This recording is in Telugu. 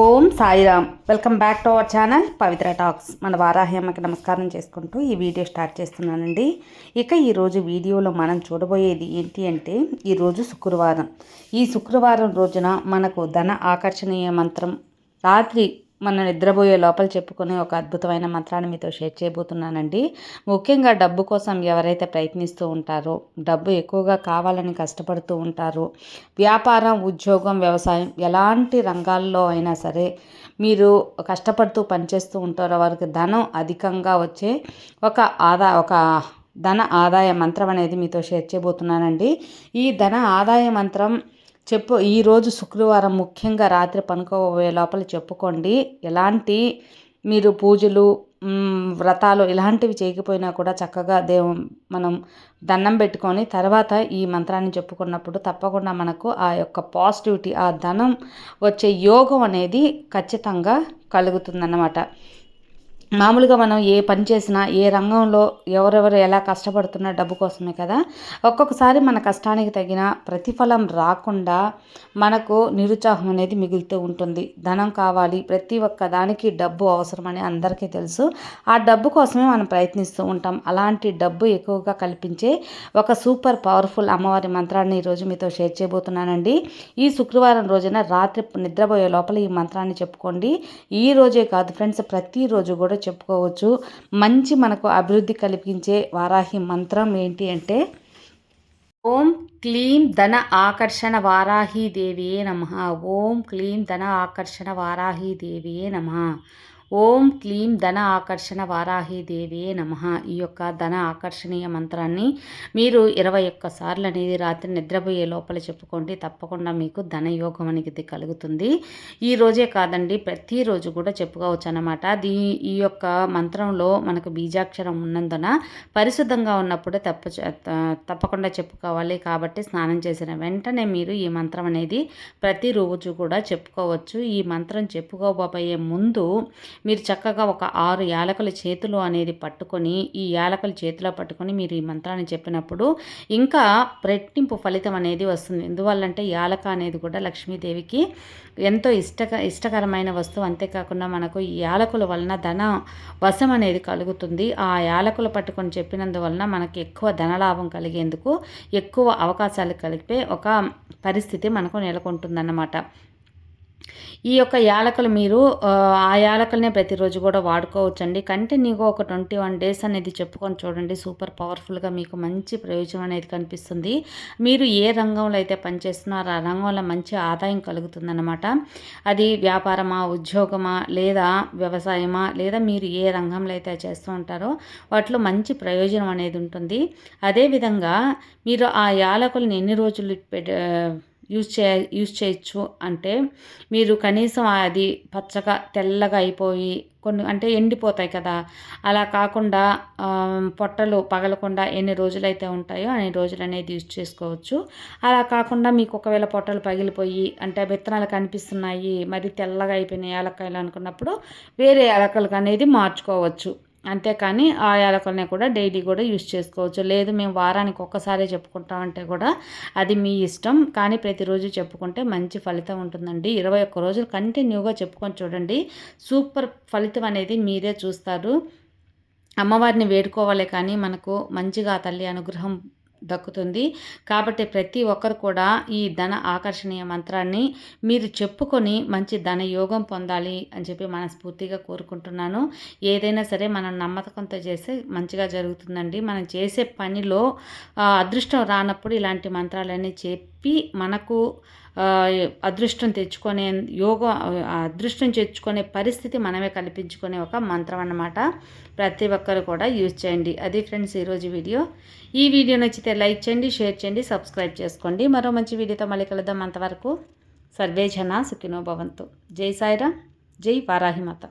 Om Sairam. Welcome back to our channel Pavitra talks. మన వారాహ్యమ్మకి నమస్కారం చేసుకుంటూ ఈ వీడియో స్టార్ట్ చేస్తున్నానండి. ఇక ఈరోజు వీడియోలో మనం చూడబోయేది ఏంటి అంటే ఈరోజు శుక్రవారం. ఈ శుక్రవారం రోజున మనకు ధన ఆకర్షణీయ మంత్రం రాత్రి మనం నిద్రపోయే లోపల చెప్పుకునే ఒక అద్భుతమైన మంత్రాన్ని మీతో షేర్ చేయబోతున్నానండి. ముఖ్యంగా డబ్బు కోసం ఎవరైతే ప్రయత్నిస్తూ ఉంటారో డబ్బు ఎక్కువగా కావాలని కష్టపడుతూ ఉంటారో వ్యాపారం ఉద్యోగం వ్యవసాయం ఎలాంటి రంగాల్లో అయినా సరే మీరు కష్టపడుతూ పనిచేస్తూ ఉంటారో వారికి ధనం అధికంగా వచ్చే ఒక ఆదా ఒక ధన ఆదాయ మంత్రం అనేది మీతో షేర్ చేయబోతున్నానండి. ఈ ధన ఆదాయ మంత్రం చెప్పు ఈరోజు శుక్రవారం ముఖ్యంగా రాత్రి పనుకోబోయే లోపల చెప్పుకోండి. ఎలాంటి మీరు పూజలు వ్రతాలు ఇలాంటివి చేయకపోయినా కూడా చక్కగా దేవు మనం దండం పెట్టుకొని తర్వాత ఈ మంత్రాన్ని చెప్పుకున్నప్పుడు తప్పకుండా మనకు ఆ యొక్క పాజిటివిటీ ఆ ధనం వచ్చే యోగం అనేది ఖచ్చితంగా కలుగుతుందన్నమాట. మామూలుగా మనం ఏ పని చేసినా ఏ రంగంలో ఎవరెవరు ఎలా కష్టపడుతున్నా డబ్బు కోసమే కదా. ఒక్కొక్కసారి మన కష్టానికి తగిన ప్రతిఫలం రాకుండా మనకు నిరుత్సాహం అనేది మిగులుతూ ఉంటుంది. ధనం కావాలి ప్రతి ఒక్క దానికి డబ్బు అవసరమని అందరికీ తెలుసు. ఆ డబ్బు కోసమే మనం ప్రయత్నిస్తూ ఉంటాం. అలాంటి డబ్బు ఎక్కువగా కల్పించే ఒక సూపర్ పవర్ఫుల్ అమ్మవారి మంత్రాన్ని ఈరోజు మీతో షేర్ చేయబోతున్నానండి. ఈ శుక్రవారం రోజున రాత్రి నిద్రపోయే లోపల ఈ మంత్రాన్ని చెప్పుకోండి. ఈ రోజే కాదు ఫ్రెండ్స్ ప్రతిరోజు కూడా చెప్పుకోవచ్చు. మంచి మనకు అభివృద్ధి కల్పించే వారాహి మంత్రం ఏంటి అంటే ఓం క్లీం ధన ఆకర్షణ వారాహి దేవియే నమ. ఓం క్లీం ధన ఆకర్షణ వారాహి దేవియే నమ. ఓం క్లీం ధన ఆకర్షణ వారాహి దేవియే నమ. ఈ యొక్క ధన ఆకర్షణీయ మంత్రాన్ని మీరు ఇరవై ఒక్క సార్లు అనేది రాత్రి నిద్రపోయే లోపల చెప్పుకోండి. తప్పకుండా మీకు ధన యోగం అనేది కలుగుతుంది. ఈ రోజే కాదండి ప్రతిరోజు కూడా చెప్పుకోవచ్చు అనమాట దీ ఈ యొక్క మంత్రంలో మనకు బీజాక్షరం ఉన్నందున పరిశుద్ధంగా ఉన్నప్పుడే తప్ప తప్పకుండా చెప్పుకోవాలి. కాబట్టి స్నానం చేసిన వెంటనే మీరు ఈ మంత్రం అనేది ప్రతిరోజు కూడా చెప్పుకోవచ్చు. ఈ మంత్రం చెప్పుకోబోయే ముందు మీరు చక్కగా ఒక ఆరు యాలకుల చేతులు అనేది పట్టుకొని ఈ యాలకుల చేతిలో పట్టుకొని మీరు ఈ మంత్రాన్ని చెప్పినప్పుడు ఇంకా రెట్టింపు ఫలితం అనేది వస్తుంది. ఎందువల్లంటే యాలక అనేది కూడా లక్ష్మీదేవికి ఎంతో ఇష్టక ఇష్టకరమైన వస్తువు. అంతేకాకుండా మనకు ఈ యాలకుల వలన ధన వశం అనేది కలుగుతుంది. ఆ యాలకులు పట్టుకొని చెప్పినందువలన మనకి ఎక్కువ ధనలాభం కలిగేందుకు ఎక్కువ అవకాశాలు కలిపే ఒక పరిస్థితి మనకు నెలకొంటుందన్నమాట. ఈ యొక్క యాలకులు మీరు ఆ యాలకులనే ప్రతిరోజు కూడా వాడుకోవచ్చండి. కంటిన్యూగా ఒక ట్వంటీ వన్ డేస్ అనేది చెప్పుకొని చూడండి. సూపర్ పవర్ఫుల్గా మీకు మంచి ప్రయోజనం అనేది కనిపిస్తుంది. మీరు ఏ రంగంలో అయితే పనిచేస్తున్నారో ఆ రంగంలో మంచి ఆదాయం కలుగుతుందన్నమాట. అది వ్యాపారమా ఉద్యోగమా లేదా వ్యవసాయమా లేదా మీరు ఏ రంగంలో అయితే చేస్తూ ఉంటారో వాటిలో మంచి ప్రయోజనం అనేది ఉంటుంది. అదేవిధంగా మీరు ఆ యాలకులను ఎన్ని రోజులు యూజ్ చే యూజ్ చేయొచ్చు అంటే మీరు కనీసం అది పచ్చగా తెల్లగా అయిపోయి కొన్ని అంటే ఎండిపోతాయి కదా. అలా కాకుండా పొట్టలు పగలకుండా ఎన్ని రోజులైతే ఉంటాయో అన్ని రోజులు అనేది యూజ్ చేసుకోవచ్చు. అలా కాకుండా మీకు ఒకవేళ పొట్టలు పగిలిపోయి అంటే విత్తనాలు కనిపిస్తున్నాయి మరి తెల్లగా అయిపోయినాయి ఏలకాయలు అనుకున్నప్పుడు వేరే ఏలకలకు అనేది మార్చుకోవచ్చు. అంతేకాని ఆ యాలకులనే కూడా డైలీ కూడా యూస్ చేసుకోవచ్చు. లేదు మేము వారానికి ఒక్కసారే చెప్పుకుంటామంటే కూడా అది మీ ఇష్టం. కానీ ప్రతిరోజు చెప్పుకుంటే మంచి ఫలితం ఉంటుందండి. ఇరవై ఒక్క రోజులు కంటిన్యూగా చెప్పుకొని చూడండి. సూపర్ ఫలితం అనేది మీరే చూస్తారు. అమ్మవారిని వేడుకోవాలి కానీ మనకు మంచిగా తల్లి అనుగ్రహం దక్కుతుంది. కాబట్టి ప్రతి ఒక్కరు కూడా ఈ ధన ఆకర్షణీయ మంత్రాన్ని మీరు చెప్పుకొని మంచి ధన యోగం పొందాలి అని చెప్పి మనస్ఫూర్తిగా కోరుకుంటున్నాను. ఏదైనా సరే మనం నమ్మకంతో చేస్తే మంచిగా జరుగుతుందండి. మనం చేసే పనిలో అదృష్టం రానప్పుడు ఇలాంటి మంత్రాలన్నీ చెప్పి మనకు అదృష్టం తెచ్చుకునే యోగ అదృష్టం తెచ్చుకునే పరిస్థితి మనమే కల్పించుకునే ఒక మంత్రం అన్నమాట. ప్రతి ఒక్కరు కూడా యూజ్ చేయండి. అది ఫ్రెండ్స్ ఈరోజు వీడియో. ఈ వీడియో నచ్చితే లైక్ చేయండి షేర్ చేయండి సబ్స్క్రైబ్ చేసుకోండి. మరో మంచి వీడియోతో మళ్ళీ కలుద్దాం అంతవరకు. సర్వే జన సుఖినో భవంతు. జై సాయిరా జై వారాహిమాత.